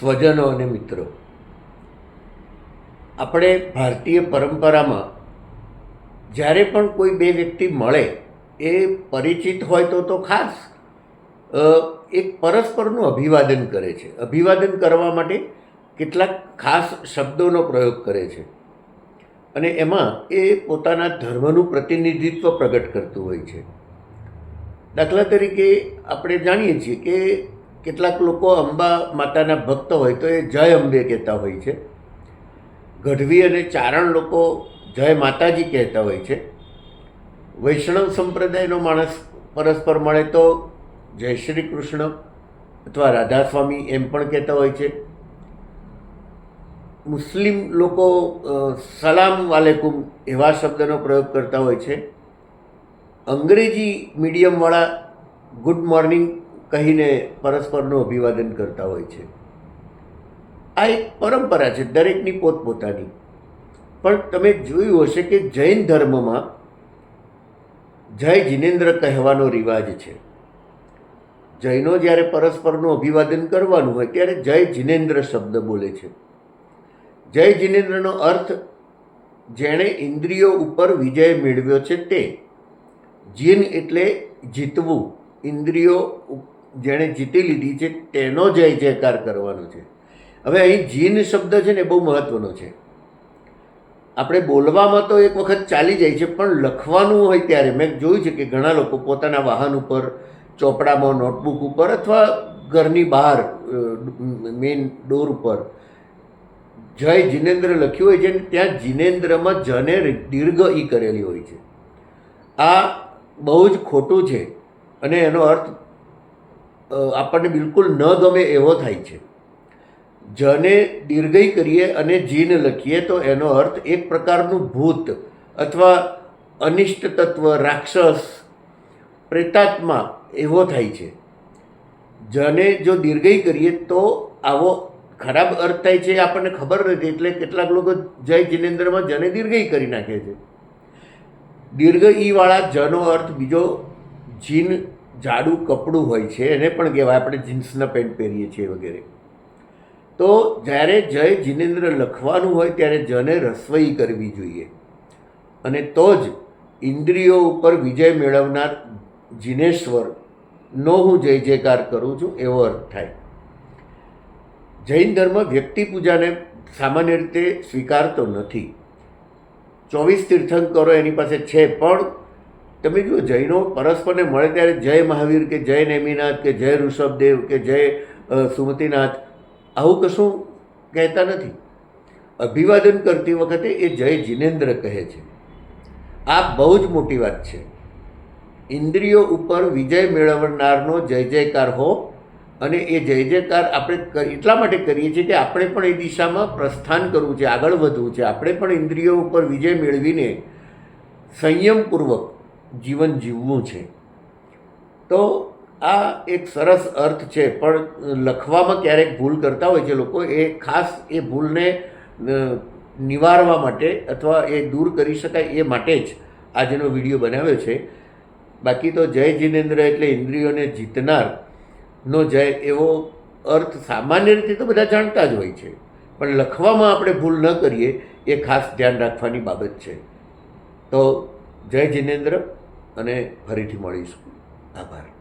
સ્વજનો અને મિત્રો. આપણે ભારતીય પરંપરામાં જ્યારે પણ કોઈ બે વ્યક્તિ મળે એ પરિચિત હોય તો તો ખાસ એક પરસ્પરનું અભિવાદન કરે છે. અભિવાદન કરવા માટે કેટલાક ખાસ શબ્દોનો પ્રયોગ કરે છે. અને એમાં એ પોતાના ધર્મનું પ્રતિનિધિત્વ પ્રગટ કરતું હોય છે. દાખલા તરીકે આપણે જાણીએ છીએ કે કેટલાક લોકો અંબા માતાના ભક્ત હોય તો એ જય અંબે કહેતા હોય છે. ગઢવી અને ચારણ લોકો જય માતાજી કહેતા હોય છે. વૈષ્ણવ સંપ્રદાયનો માણસ પરસ્પર મળે તો જય શ્રી કૃષ્ણ અથવા રાધા સ્વામી એમ પણ કહેતા હોય છે. મુસ્લિમ લોકો સલામ વાલેકુમ એવા શબ્દનો પ્રયોગ કરતા હોય છે. અંગ્રેજી મીડિયમવાળા ગુડ મોર્નિંગ કહીને પરસ્પરનું અભિવાદન કરતા હોય છે. આ એક પરંપરા છે, દરેકની પોતપોતાની. પણ તમે જોયું હશે કે જૈન ધર્મમાં જય જિનેન્દ્ર કહેવાનો રિવાજ છે. જૈનો જ્યારે પરસ્પરનું અભિવાદન કરવાનું હોય, ત્યારે જય જિનેન્દ્ર શબ્દ બોલે છે. જય જિનેન્દ્રનો અર્થ, જેણે ઇન્દ્રિયો ઉપર વિજય મેળવ્યો છે તે. જીન એટલે જીતવું, ઇન્દ્રિયો જેણે જીતી લીધી છે, તેનો જય જયકાર કરવાનો છે. હવે અહીં જીન શબ્દ છે ને બહુ મહત્વનો છે. આપણે બોલવામાં તો એક વખત ચાલી જાય છે, પણ લખવાનું હોય ત્યારે. મેં જોયું છે કે ઘણા લોકો પોતાના વાહન ઉપર, ચોપડામાં, નોટબુક ઉપર અથવા ઘરની બહાર મેઇન ડોર ઉપર જય જિનેન્દ્ર લખ્યું હોય છે ને ત્યાં જિનેન્દ્રમાં જને દીર્ઘ ઈ કરેલી હોય છે. આ બહુ જ ખોટું છે અને એનો અર્થ આપણને બિલકુલ ન ગમે એવો થાય છે. જને દીર્ઘઈ કરીએ અને જીન લખીએ તો એનો અર્થ એક પ્રકારનું ભૂત અથવા અનિષ્ટ તત્વ, રાક્ષસ, પ્રેતાત્મા એવો થાય છે. જને જો દીર્ઘઈ કરીએ તો આવો ખરાબ અર્થ થાય છે આપણને ખબર નથી એટલે કેટલાક લોકો જય જિનેન્દ્રમાં જને દીર્ઘઈ કરી નાખે છે. દીર્ઘ ઈવાળા જનો અર્થ બીજો જીન જાડું કપડું હોય છે, એને પણ કહેવાય, આપણે જીન્સના પેન્ટ પહેરીએ છીએ વગેરે. તો જ્યારે જય જિનેન્દ્ર લખવાનું હોય, ત્યારે જને રસવઈ કરવી જોઈએ. અને તો જ ઇન્દ્રિયો ઉપર વિજય મેળવનાર જિનેશ્વરનો હું જય જયકાર કરું છું, એવો અર્થ થાય. જૈન ધર્મ વ્યક્તિ પૂજાને સામાન્ય રીતે સ્વીકારતો નથી. ચોવીસ તીર્થંકરો એની પાસે છે પણ તમે જુઓ જૈનો પરસ્પરને મળે ત્યારે જય મહાવીર કે જય નેમિનાથ કે જય ઋષભદેવ કે જય સુમતિનાથ, આવું કશું કહેતા નથી. અભિવાદન કરતી વખતે એ જય જિનેન્દ્ર કહે છે. આ બહુ જ મોટી વાત છે. ઇન્દ્રિયો ઉપર વિજય મેળવનારનો જય જયકાર હો અને એ જય જયકાર આપણે એટલા માટે કરીએ છીએ કે આપણે પણ એ દિશામાં પ્રસ્થાન કરવું છે, આગળ વધવું છે. આપણે પણ ઇન્દ્રિયો ઉપર વિજય મેળવીને સંયમપૂર્વક જીવન જીવવું છે. તો આ એક સરસ અર્થ છે, પણ લખવામાં ક્યારેક ભૂલ કરતા હોય છે લોકો એ ખાસ એ ભૂલને નિવારવા માટે અથવા એ દૂર કરી શકાય એ માટે જ આજનો વીડિયો બનાવ્યો છે. બાકી તો જય જિનેન્દ્ર એટલે ઇન્દ્રિયોને જીતનાર નો જય એવો અર્થ સામાન્ય રીતે તો બધા જાણતા જ હોય છે. પણ લખવામાં આપણે ભૂલ ન કરીએ એ ખાસ ધ્યાન રાખવાની બાબત છે. તો જય જિનેન્દ્ર. અને ફરીથી મળીશું. આભાર.